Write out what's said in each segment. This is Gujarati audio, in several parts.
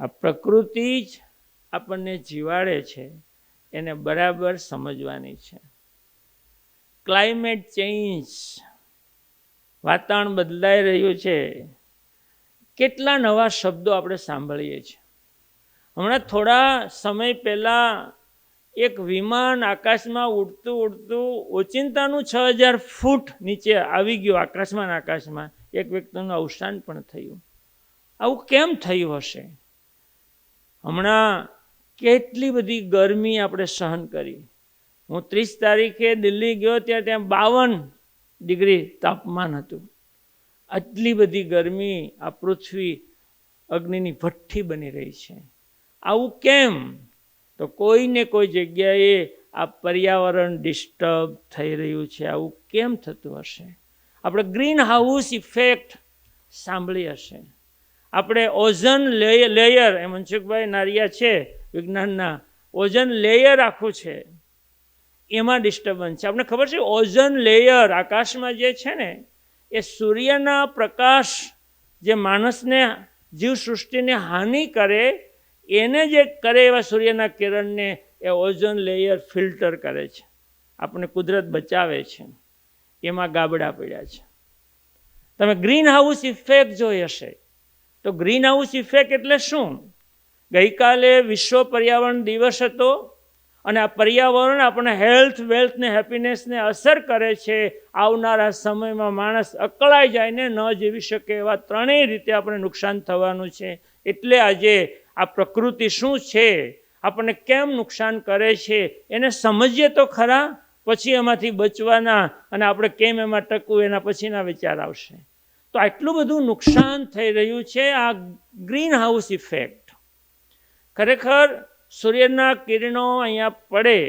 આ પ્રકૃતિ જ આપણને જીવાડે છે, એને બરાબર સમજવાની છે. ક્લાઇમેટ ચેન્જ વાતાવરણ બદલાઈ રહ્યું છે. કેટલા નવા શબ્દો આપણે સાંભળીએ છીએ. હમણાં થોડા સમય પહેલાં એક વિમાન આકાશમાં ઉડતું ઉડતું ઓચિંતાનું છ હજાર ફૂટ નીચે આવી ગયું આકાશમાં આકાશમાં. એક વ્યક્તિનું અવસાન પણ થયું. આવું કેમ થયું હશે? હમણાં કેટલી બધી ગરમી આપણે સહન કરી. હું ત્રીસ તારીખે દિલ્હી ગયો ત્યાં ત્યાં બાવન ડિગ્રી તાપમાન હતું. આટલી બધી ગરમી આ પૃથ્વી અગ્નિની ભઠ્ઠી બની રહી છે. આવું કેમ? તો કોઈને કોઈ જગ્યાએ આ પર્યાવરણ ડિસ્ટર્બ થઈ રહ્યું છે. આવું કેમ થતું હશે? આપણે ગ્રીન હાઉસ ઇફેક્ટ સાંભળી હશે. આપણે ઓઝન લેયર એ મનસુખભાઈ નારિયા છે, વિજ્ઞાનના, ઓઝન લેયર આખું છે. એમાં ડિસ્ટર્બન્સ છે. આપણે ખબર છે, ઓઝન લેયર આકાશમાં જે છે ને, એ સૂર્યના પ્રકાશ જે માણસને, જીવસૃષ્ટિને હાનિ કરે, એને જે કરે એવા સૂર્યના કિરણને, એ ઓઝોન લેયર ફિલ્ટર કરે છે. આપણે કુદરત બચાવે છે. એમાં ગાબડા પડ્યા છે. તમે ગ્રીન હાઉસ ઇફેક્ટ જોઈ હશે. તો ગ્રીન હાઉસ ઇફેક્ટ એટલે શું? ગઈકાલે વિશ્વ પર્યાવરણ દિવસ હતો અને આ પર્યાવરણ આપણે હેલ્થ, વેલ્થ ને હેપીનેસને અસર કરે છે. આવનારા સમયમાં માણસ અકળાઈ જાય ને ન જીવી શકે એવા ત્રણેય રીતે આપણે નુકસાન થવાનું છે. એટલે આજે આ પ્રકૃતિ શું છે? આપણને કેમ નુકસાન કરે છે? એને સમજીએ તો ખરા, પછી એમાંથી બચવાના અને આપણે કેમ એમાં ટકવું એના પછીના વિચાર આવશે. તો આટલું બધું નુકસાન થઈ રહ્યું છે આ ગ્રીન હાઉસ ઇફેક્ટ. ખરેખર સૂર્યના કિરણો અહીંયા પડે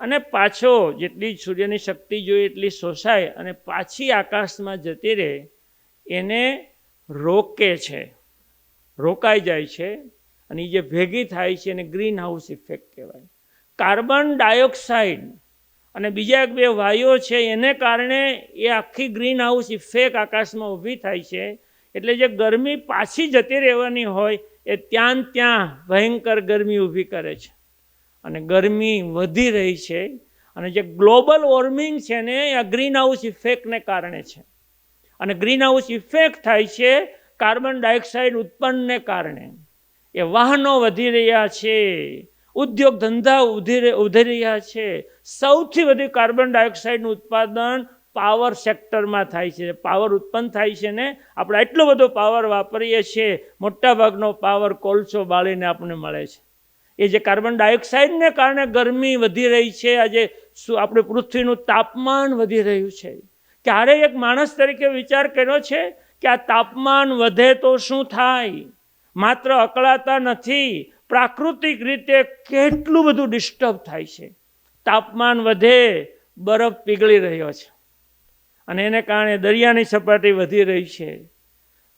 અને પાછો જેટલી સૂર્યની શક્તિ જોઈએ એટલી શોષાય અને પાછી આકાશમાં જતી રહે, એને રોકે છે, રોકાઈ જાય છે અને એ જે ભેગી થાય છે એને ગ્રીન હાઉસ ઇફેક્ટ કહેવાય. કાર્બન ડાયોક્સાઇડ અને બીજા એક બે વાયુઓ છે, એને કારણે એ આખી ગ્રીન હાઉસ ઇફેક્ટ આકાશમાં ઊભી થાય છે. એટલે જે ગરમી પાછી જતી રહેવાની હોય, એ ત્યાં ત્યાં ભયંકર ગરમી ઊભી કરે છે. અને ગરમી વધી રહી છે અને જે ગ્લોબલ વોર્મિંગ છે ને આ ગ્રીન હાઉસ ઇફેક્ટને કારણે છે. અને ગ્રીન હાઉસ ઇફેક્ટ થાય છે કાર્બન ડાયોક્સાઇડ ઉત્પન્નને કારણે. એ વાહનો વધી રહ્યા છે. ઉદ્યોગ ધંધા ઉધી ઉધી રહ્યા છે. સૌથી વધુ કાર્બન ડાયોક્સાઇડનું ઉત્પાદન પાવર સેક્ટરમાં થાય છે. પાવર ઉત્પન્ન થાય છે ને આપણે એટલો બધો પાવર વાપરીએ છીએ, મોટાભાગનો પાવર કોલસો બાળીને આપણને મળે છે. એ જે કાર્બન ડાયોક્સાઇડને કારણે ગરમી વધી રહી છે, આજે શું આપણે પૃથ્વીનું તાપમાન વધી રહ્યું છે. ક્યારેય એક માણસ તરીકે વિચાર કર્યો છે કે આ તાપમાન વધે તો શું થાય? માત્ર અકળાતા નથી પ્રાકૃતિક રીતે કેટલું બધું ડિસ્ટર્બ થાય છે. તાપમાન વધે, બરફ પીગળી રહ્યો છે. અને એને કારણે દરિયાની સપાટી વધી રહી છે.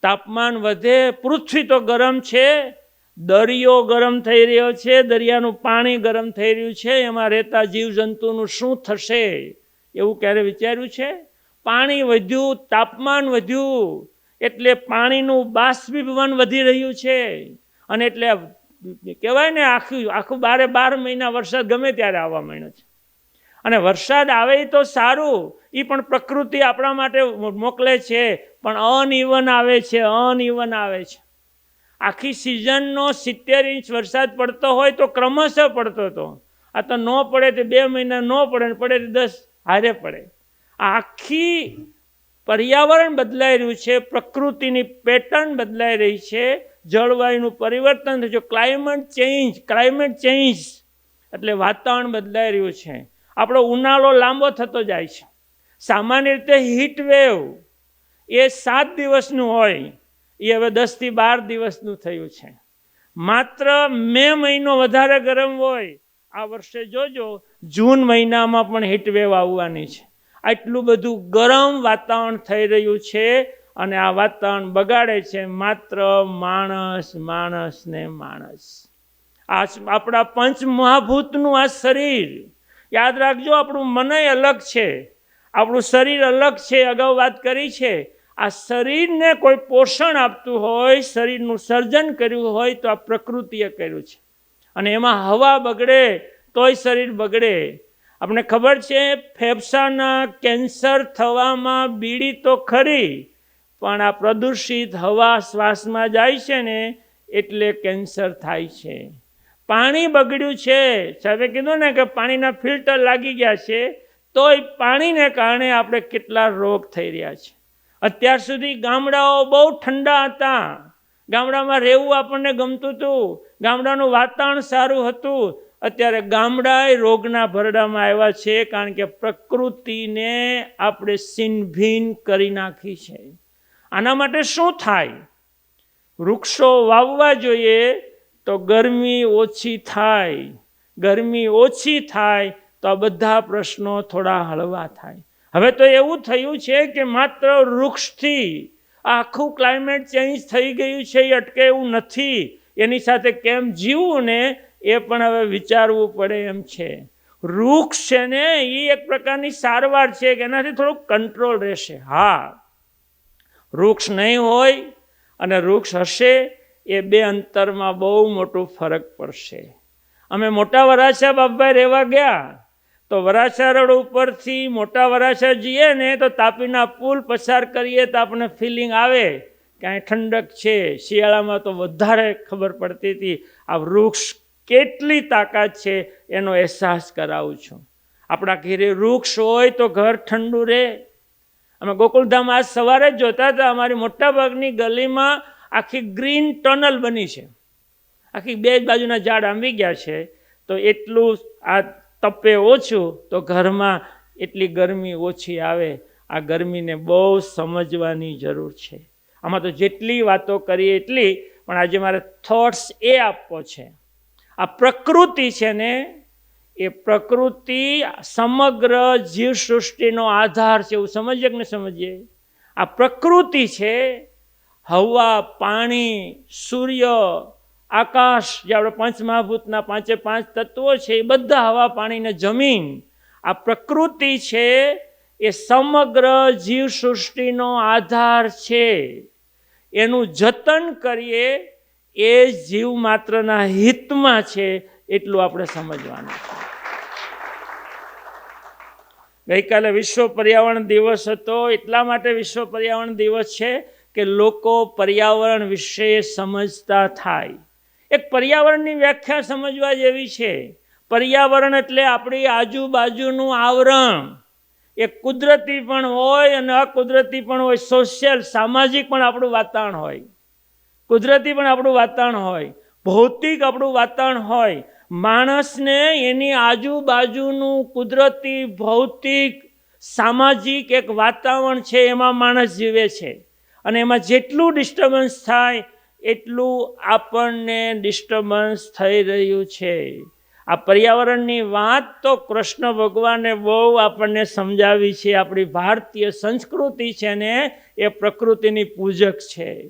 તાપમાન વધે, પૃથ્વી તો ગરમ છે, દરિયો ગરમ થઈ રહ્યો છે, દરિયાનું પાણી ગરમ થઈ રહ્યું છે, એમાં રહેતા જીવજંતુનું શું થશે એવું ક્યારે વિચાર્યું છે? પાણી વધ્યું, તાપમાન વધ્યું, એટલે પાણીનું બાષ્પીભવન વધી રહ્યું છે. અને એટલે કહેવાય ને આખું આખું બારે બાર મહિના વરસાદ ગમે ત્યારે આવવા માંડ્યો છે. અને વરસાદ આવે તો સારું એ પણ પ્રકૃતિ આપણા માટે મોકલે છે, પણ અનઇવન આવે છે અનઇવન આવે છે. આખી સિઝનનો સિત્તેર ઇંચ વરસાદ પડતો હોય તો ક્રમશઃ પડતો હતો. આ તો ન પડે તે બે મહિના ન પડે પડે તે દસ, હારે પડે. આખી પર્યાવરણ બદલાઈ રહ્યું છે, પ્રકૃતિની પેટર્ન બદલાઈ રહી છે જળવાયુનું પરિવર્તન થયું. ક્લાઇમેટ ચેન્જ ક્લાઇમેટ ચેન્જ એટલે વાતાવરણ બદલાઈ રહ્યું છે. આપણો ઉનાળો લાંબો થતો જાય છે. સામાન્ય રીતે હીટ વેવ એ સાત દિવસનું હોય. એ હવે દસથી બાર દિવસનું થયું છે. માત્ર મે મહિનો વધારે ગરમ હોય. આ વર્ષે જોજો, જૂન મહિનામાં પણ હીટ વેવ આવવાની છે. આટલું બધું ગરમ વાતાવરણ થઈ રહ્યું છે. અને આ વાતાવરણ બગાડે છે, માત્ર માણસ માણસ ને માણસ. આ આપણા પંચ મહાભૂતનું આ શરીર. યાદ રાખજો, આપણું મનય અલગ છે. આપણું શરીર અલગ છે, અગાઉ વાત કરી છે. આ શરીરને કોઈ પોષણ આપતું હોય, શરીરનું સર્જન કર્યું હોય, તો આ પ્રકૃતિએ કર્યું છે. અને એમાં હવા બગડે, તોય શરીર બગડે. આપણે ખબર છે, ફેફસાના કેન્સર થવામાં બીડી તો ખરી પણ આ પ્રદૂષિત હવા શ્વાસમાં જાય છે ને, એટલે કેન્સર થાય છે. પાણી બગડ્યું છે. સાહેબે કીધું ને કે પાણીના ફિલ્ટર લાગી ગયા છે, તોય પાણીને કારણે આપણે કેટલા રોગ થઈ રહ્યા છે. અત્યાર સુધી ગામડાઓ બહુ ઠંડા હતા. ગામડામાં રહેવું આપણને ગમતું હતું. ગામડાનું વાતાવરણ સારું હતું. અત્યારે ગામડાએ રોગના ભરડામાં આવ્યા છે, કારણ કે પ્રકૃતિને આપણે સિનભીન કરી નાખી છે. આના માટે શું થાય? વૃક્ષો વાવવા જોઈએ તો ગરમી ઓછી થાય. ગરમી ઓછી થાય તો આ બધા પ્રશ્નો થોડા હળવા થાય. હવે તો એવું થયું છે કે માત્ર વૃક્ષથી આખું ક્લાઇમેટ ચેન્જ થઈ ગયું છે, એ અટકે એવું નથી. એની સાથે કેમ જીવવું ને એ પણ હવે વિચારવું પડે એમ છે. વૃક્ષ છે ને એ એક પ્રકારની સારવાર છે કે એનાથી થોડુંક કંટ્રોલ રહેશે. હા. વૃક્ષ નહીં હોય અને વૃક્ષ હશે, એ બે અંતરમાં બહુ મોટું ફરક પડશે. અમે મોટા વરાછા બાપભાઈ રહેવા ગયા, તો વરાછા રોડ ઉપરથી મોટા વરાછા જઈએ ને તો તાપીના પુલ પસાર કરીએ તો આપણને ફિલિંગ આવે કે અહીં ઠંડક છે. શિયાળામાં તો વધારે ખબર પડતી હતી, આ વૃક્ષ કેટલી તાકાત છે એનો અહેસાસ કરાવું છું. આપણા ઘેરે વૃક્ષ હોય તો ઘર ઠંડુ રહે અમે ગોકુલધામ આજ સવારે જ જોતા હતા. અમારી મોટાભાગની ગલીમાં આખી ગ્રીન ટનલ બની છે. આખી બે બાજુના ઝાડ આંબી ગયા છે. તો એટલું આ તપે ઓછું તો ઘરમાં એટલી ગરમી ઓછી આવે. આ ગરમીને બહુ સમજવાની જરૂર છે. આમાં તો જેટલી વાતો કરીએ એટલી, પણ આજે મારે થોટ્સ એ આપવો છે. આ પ્રકૃતિ છે ને એ પ્રકૃતિ સમગ્ર જીવસૃષ્ટિનો આધાર છે એવું સમજીએ કે ન સમજીએ? આ પ્રકૃતિ છે, હવા, પાણી, સૂર્ય, આકાશ, જે આપણે પંચમહાભૂતના પાંચે પાંચ તત્વો છે, એ બધા હવા, પાણી ને જમીન. આ પ્રકૃતિ છે, એ સમગ્ર જીવસૃષ્ટિનો આધાર છે. એનું જતન કરીએ, એ જીવ માત્રના હિતમાં છે, એટલું આપણે સમજવાનું છે ગઈકાલે વિશ્વ પર્યાવરણ દિવસ હતો. એટલા માટે વિશ્વ પર્યાવરણ દિવસ છે કે લોકો પર્યાવરણ વિશે સમજતા થાય. એક પર્યાવરણની વ્યાખ્યા સમજવા જેવી છે. પર્યાવરણ એટલે આપણી આજુબાજુનું આવરણ. એ કુદરતી પણ હોય અને અકુદરતી પણ હોય. સોશિયલ સામાજિક પણ આપણું વાતાવરણ હોય. કુદરતી પણ આપણું વાતાવરણ હોય. ભૌતિક આપણું વાતાવરણ હોય. માણસને એની આજુબાજુનું કુદરતી, ભૌતિક, સામાજિક એક વાતાવરણ છે, એમાં માણસ જીવે છે. અને એમાં જેટલું ડિસ્ટર્બન્સ થાય, એટલું આપણને ડિસ્ટર્બન્સ થઈ રહ્યું છે. આ પર્યાવરણની વાત તો કૃષ્ણ ભગવાને બહુ આપણને સમજાવી છે. આપણી ભારતીય સંસ્કૃતિ છે ને, એ પ્રકૃતિની પૂજક છે.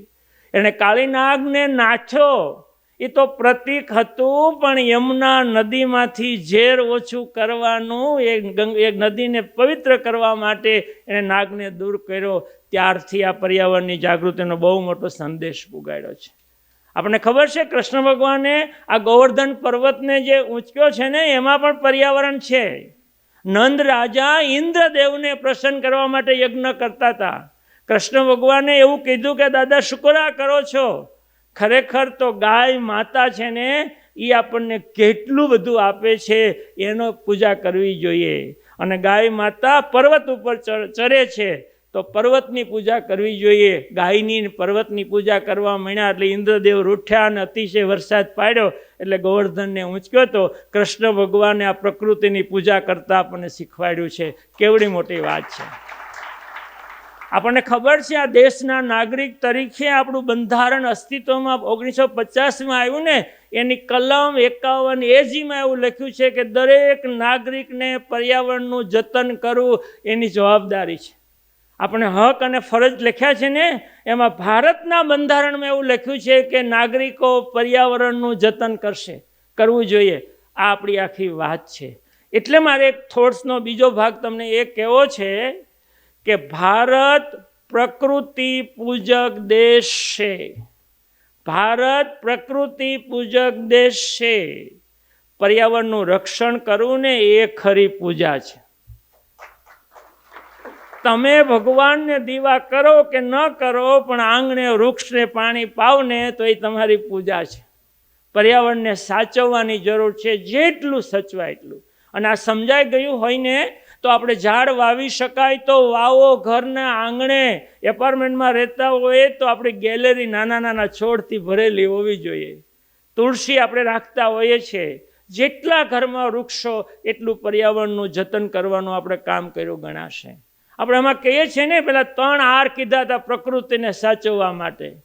એણે કાળીનાગને નાથ્યો. એ તો પ્રતીક હતું, પણ યમુના નદીમાંથી ઝેર ઓછું કરવાનું, એ એ નદીને પવિત્ર કરવા માટે એણે નાગને દૂર કર્યો. ત્યારથી આ પર્યાવરણની જાગૃતિનો બહુ મોટો સંદેશ પુગાડ્યો છે. આપણને ખબર છે, કૃષ્ણ ભગવાને આ ગોવર્ધન પર્વતને જે ઊંચક્યો છે ને, એમાં પણ પર્યાવરણ છે. નંદ રાજા ઇન્દ્રદેવને પ્રસન્ન કરવા માટે યજ્ઞ કરતા હતા. કૃષ્ણ ભગવાને એવું કીધું કે, દાદા, શુકરા કરો છો. ખરેખર તો ગાય માતા છે ને એ આપણને કેટલું બધું આપે છે એનો પૂજા કરવી જોઈએ. અને ગાય માતા પર્વત ઉપર ચરે છે, તો પર્વતની પૂજા કરવી જોઈએ. ગાયની પર્વતની પૂજા કરવા માંડ્યા એટલે ઇન્દ્રદેવ રૂઠ્યા અને અતિશય વરસાદ પાડ્યો એટલે ગોવર્ધનને ઊંચક્યો તો કૃષ્ણ ભગવાને આ પ્રકૃતિની પૂજા કરતા આપણને શીખવાડ્યું છે. કેવડી મોટી વાત છે. આપણને ખબર છે આ દેશના નાગરિક તરીકે આપણું બંધારણ અસ્તિત્વમાં ઓગણીસો પચાસમાં આવ્યું ને, એની કલમ એકાવન એજીમાં એવું લખ્યું છે કે દરેક નાગરિકને પર્યાવરણનું જતન કરવું એની જવાબદારી છે. આપણે હક અને ફરજ લખ્યા છે ને, એમાં ભારતના બંધારણમાં એવું લખ્યું છે કે નાગરિકો પર્યાવરણનું જતન કરશે. કરવું જોઈએ. આ આપણી આખી વાત છે. એટલે મારે એક થોટ્સનો બીજો ભાગ તમને એ કહેવો છે કે ભારત પ્રકૃતિ પૂજક દેશ છે. ભારત પ્રકૃતિ પૂજક દેશ છે. પર્યાવરણનું રક્ષણ કરવું ને એ ખરી પૂજા છે. તમે ભગવાનને દીવા કરો કે ન કરો, પણ આંગણે વૃક્ષને પાણી પાવને તો એ તમારી પૂજા છે. પર્યાવરણને સાચવવાની જરૂર છે, જેટલું સચવાય એટલું. અને આ સમજાઈ ગયું હોય ને તો આપણે ઝાડ વાવી શકાય તો વાવો ઘરના આંગણે. એપાર્ટમેન્ટમાં રહેતા હોય તો આપણી ગેલેરી નાના નાના છોડથી ભરેલી હોવી જોઈએ. તુલસી આપણે રાખતા હોઈએ છીએ. જેટલા ઘરમાં વૃક્ષો, એટલું પર્યાવરણનું જતન કરવાનું આપણે કામ કર્યું ગણાશે. આપણે આમાં કહીએ છીએ ને, પેલા ત્રણ આર કીધા હતા પ્રકૃતિને સાચવવા માટે.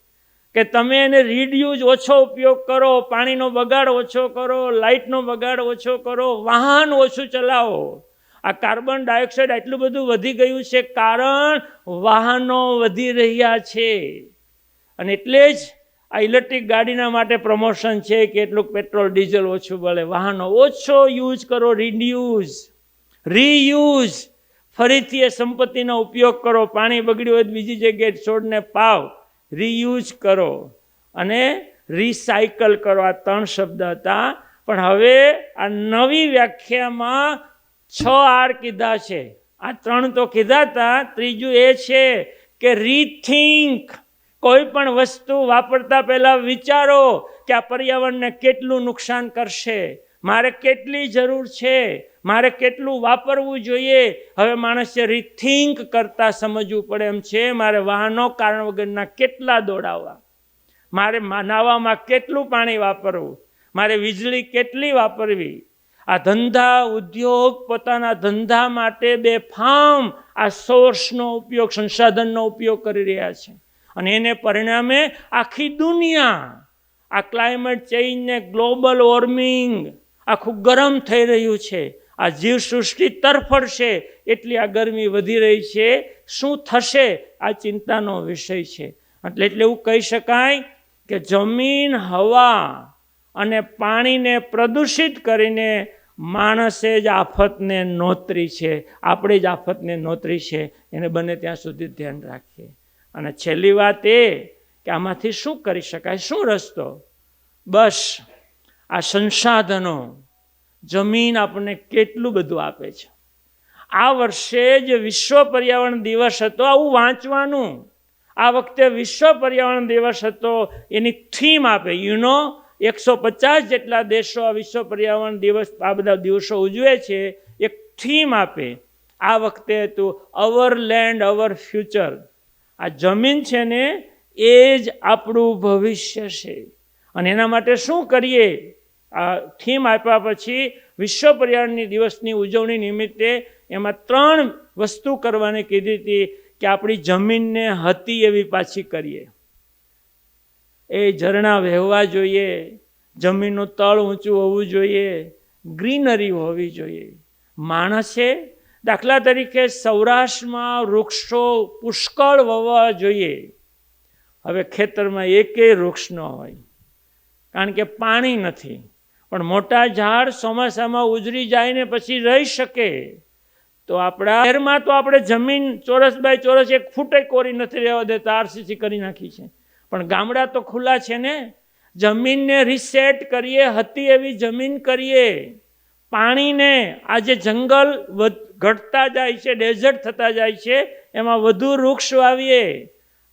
કે તમે એને રીડયુઝ ઓછો ઉપયોગ કરો, પાણીનો બગાડ ઓછો કરો, લાઇટનો બગાડ ઓછો કરો, વાહન ઓછું ચલાવો. આ કાર્બન ડાયોક્સાઇડ આટલું બધું વધી ગયું છે કારણ વાહનો વધી રહ્યા છે. અને એટલે જ આ ઇલેક્ટ્રિક ગાડીના માટે પ્રમોશન છે કે એટલું પેટ્રોલ, ડીઝલ ઓછું બળે વાહનો ઓછો યુઝ કરો, રિડ્યુઝ, રીયુઝ. ફરીથી એ સંપત્તિનો ઉપયોગ કરો. પાણી બગડ્યું હોય બીજી જગ્યાએ છોડને પાવ. રીયુઝ કરો અને રિસાયકલ કરો. આ ત્રણ શબ્દ હતા. પણ હવે આ નવી વ્યાખ્યામાં છ આર કીધા છે. આ ત્રણ તો કીધા હતા. ત્રીજું એ છે કે રીથિંક કોઈ પણ વસ્તુ વાપરતા પહેલાં વિચારો કે આ પર્યાવરણને કેટલું નુકસાન કરશે. મારે કેટલી જરૂર છે? મારે કેટલું વાપરવું જોઈએ? હવે માણસે રીથિંક કરતા સમજવું પડે એમ છે. મારે વાહનો કારણ વગરના કેટલા દોડાવવા? મારે નાવામાં કેટલું પાણી વાપરવું? મારે વીજળી કેટલી વાપરવી? આ ધંધા ઉદ્યોગ પોતાના ધંધા માટે બે ફામ આ સોર્સનો ઉપયોગ, સંસાધનનો ઉપયોગ કરી રહ્યા છે. અને એને પરિણામે આખી દુનિયા, આ ક્લાઇમેટ ચેન્જને ગ્લોબલ વોર્મિંગ આખું ગરમ થઈ રહ્યું છે. આ જીવસૃષ્ટિ તરફડશે એટલી આ ગરમી વધી રહી છે. શું થશે? આ ચિંતાનો વિષય છે. એટલે એટલે એવું કહી શકાય કે જમીન, હવા અને પાણીને પ્રદૂષિત કરીને માણસે જ આફતને નોતરી છે. આપણે જ આફતને નોતરી છે. એને બને ત્યાં સુધી ધ્યાન રાખીએ. અને છેલ્લી વાત એ કે આમાંથી શું કરી શકાય? શું રસ્તો? બસ, આ સંસાધનો, જમીન આપણને કેટલું બધું આપે છે. આ વર્ષે જે વિશ્વ પર્યાવરણ દિવસ હતો. આવું વાંચવાનું. આ વખતે વિશ્વ પર્યાવરણ દિવસ હતો. એની થીમ આપે. યુનો એકસો પચાસ જેટલા દેશો આ વિશ્વ પર્યાવરણ દિવસ આ બધા દિવસો ઉજવે છે, એક થીમ આપે. આ વખતે હતું અવર લેન્ડ, અવર ફ્યુચર. આ જમીન છે ને, એ જ આપણું ભવિષ્ય છે. અને એના માટે શું કરીએ? આ થીમ આપ્યા પછી વિશ્વ પર્યાવરણની દિવસની ઉજવણી નિમિત્તે એમાં ત્રણ વસ્તુ કરવાની કીધી હતી કે આપણી જમીનને હતી એવી પાછી કરીએ. એ ઝરણા વહેવા જોઈએ, જમીનનું તળ ઊંચું હોવું જોઈએ, ગ્રીનરી હોવી જોઈએ. માણસે દાખલા તરીકે સૌરાષ્ટ્રમાં વૃક્ષો પુષ્કળ વવા જોઈએ. હવે ખેતરમાં એકેય વૃક્ષ ન હોય, કારણ કે પાણી નથી. પણ મોટા ઝાડ ચોમાસામાં ઉજરી જાય ને પછી રહી શકે. તો આપણા શહેરમાં તો આપણે જમીન ચોરસ બાય ચોરસ એક ફૂટે કોરી નથી રહેવા દેતા, આરસીસી કરી નાખી છે. પણ ગામડા તો ખુલ્લા છે ને. જમીનને રિસેટ કરીએ, હતી એવી જમીન કરીએ. પાણીને આજે જંગલ ઘટતા જાય છે ડેઝર્ટ થતા જાય છે, એમાં વધુ વૃક્ષ વાવીએ.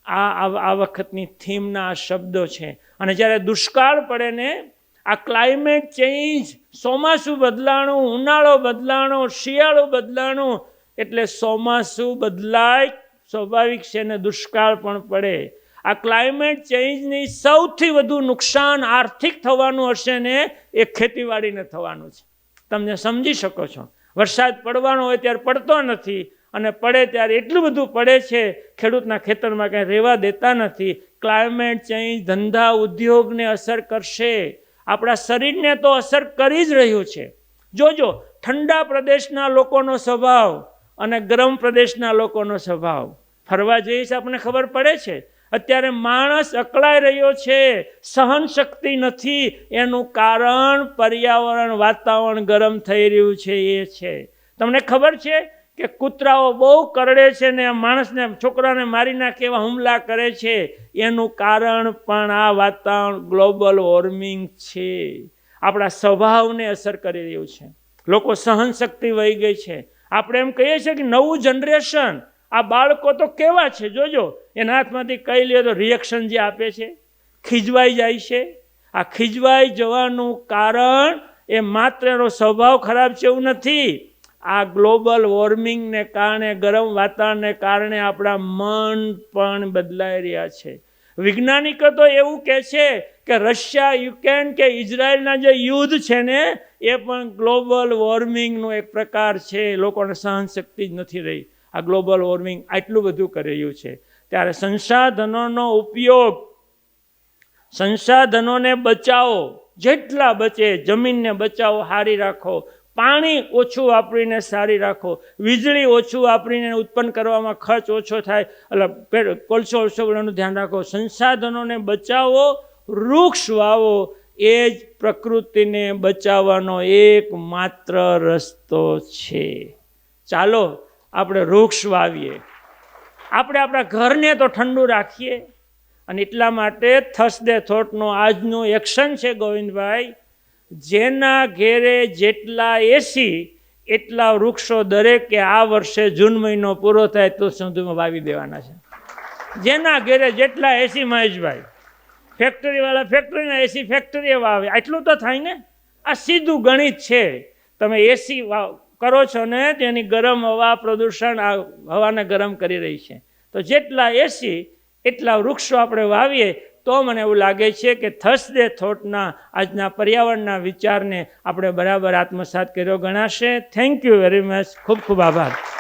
આ આ વખતની થીમના આ શબ્દો છે. અને જ્યારે દુષ્કાળ પડે ને, આ ક્લાઇમેટ ચેન્જ ચોમાસું બદલાણું, ઉનાળો બદલાણો, શિયાળો બદલાણું, એટલે ચોમાસું બદલાય, સ્વાભાવિક છે ને દુષ્કાળ પણ પડે. આ ક્લાઇમેટ ચેન્જની સૌથી વધુ નુકસાન આર્થિક થવાનું હશે ને એ ખેતીવાડીને થવાનું છે. તમને સમજી શકો છો. વરસાદ પડવાનો હોય ત્યારે પડતો નથી અને પડે ત્યારે એટલું બધું પડે છે, ખેડૂતના ખેતરમાં કંઈ રહેવા દેતા નથી. ક્લાઇમેટ ચેન્જ ધંધા ઉદ્યોગને અસર કરશે. આપણા શરીરને તો અસર કરી જ રહ્યું છે. જોજો, ઠંડા પ્રદેશના લોકોનો સ્વભાવ અને ગરમ પ્રદેશના લોકોનો સ્વભાવ. ફરવા જઈએ છે આપણને ખબર પડે છે. અત્યારે માણસ અકળાઈ રહ્યો છે સહન શક્તિ નથી. એનું કારણ પર્યાવરણ વાતાવરણ ગરમ થઈ રહ્યું છે, એ છે. તમને ખબર છે કે કૂતરાઓ બહુ કરડે છે ને માણસને, છોકરાને મારી નાખે એવા હુમલા કરે છે? એનું કારણ પણ આ વાતાવરણ ગ્લોબલ વોર્મિંગ છે. આપણા સ્વભાવને અસર કરી રહ્યું છે. લોકો સહનશક્તિ વહી ગઈ છે. આપણે એમ કહીએ છીએ કે નવું જનરેશન આ બાળકો તો કેવા છે? જોજો, એના હાથમાંથી કહી લે તો રિએક્શન જે આપે છે? ખીજવાઈ જાય છે. આ ખીજવાઈ જવાનું કારણ એ માત્ર એનો સ્વભાવ ખરાબ છે એવું નથી. આ ગ્લોબલ વોર્મિંગને કારણે, ગરમ વાતાવરણને કારણે આપણા મન પણ બદલાઈ રહ્યા છે. વૈજ્ઞાનિકો તો એવું કહે છે કે રશિયા, યુક્રેન કે ઇઝરાયલના જે યુદ્ધ છે ને, એ પણ ગ્લોબલ વોર્મિંગનો એક પ્રકાર છે. લોકોને સહનશક્તિ જ નથી રહી. આ ગ્લોબલ વોર્મિંગ આટલું બધું કરી રહ્યું છે. ત્યારે સંસાધનોનો ઉપયોગ, સંસાધનોને બચાવો, જેટલા બચે જમીનને બચાવો સારી રાખો, પાણી ઓછું વાપરીને સારી રાખો, વીજળી ઓછું વાપરીને ઉત્પન્ન કરવામાં ખર્ચ ઓછો થાય, એટલે કોલસો ઓછો વળવાનું ધ્યાન રાખો, સંસાધનોને બચાવો, વૃક્ષ વાવો, એ જ પ્રકૃતિને બચાવવાનો એકમાત્ર રસ્તો છે. ચાલો આપણે વૃક્ષ વાવીએ. આપણે આપણા ઘરને તો ઠંડુ રાખીએ. અને એટલા માટે થસદે થોટનો આજનું એક્શન છે ગોવિંદભાઈ, જેના ઘેરે જેટલા એસી એટલા વૃક્ષો દરેકે આ વર્ષે જૂન મહિનો પૂરો થાય તો સુધીમાં વાવી દેવાના છે. જેના ઘેરે જેટલા એસી મહેશભાઈ, ફેક્ટરીવાળા ફેક્ટરીના એસી ફેક્ટરીએ વાવે. આટલું તો થાય ને? આ સીધું ગણિત છે. તમે એસી કરો છો ને, તેની ગરમ હવા પ્રદૂષણ આ હવાને ગરમ કરી રહી છે. તો જેટલા એસી એટલા વૃક્ષો આપણે વાવીએ, તો મને એવું લાગે છે કે થર્સડે થોટના આજના પર્યાવરણના વિચારને આપણે બરાબર આત્મસાત કર્યો ગણાશે. થેન્ક યુ વેરી મચ ખૂબ ખૂબ આભાર.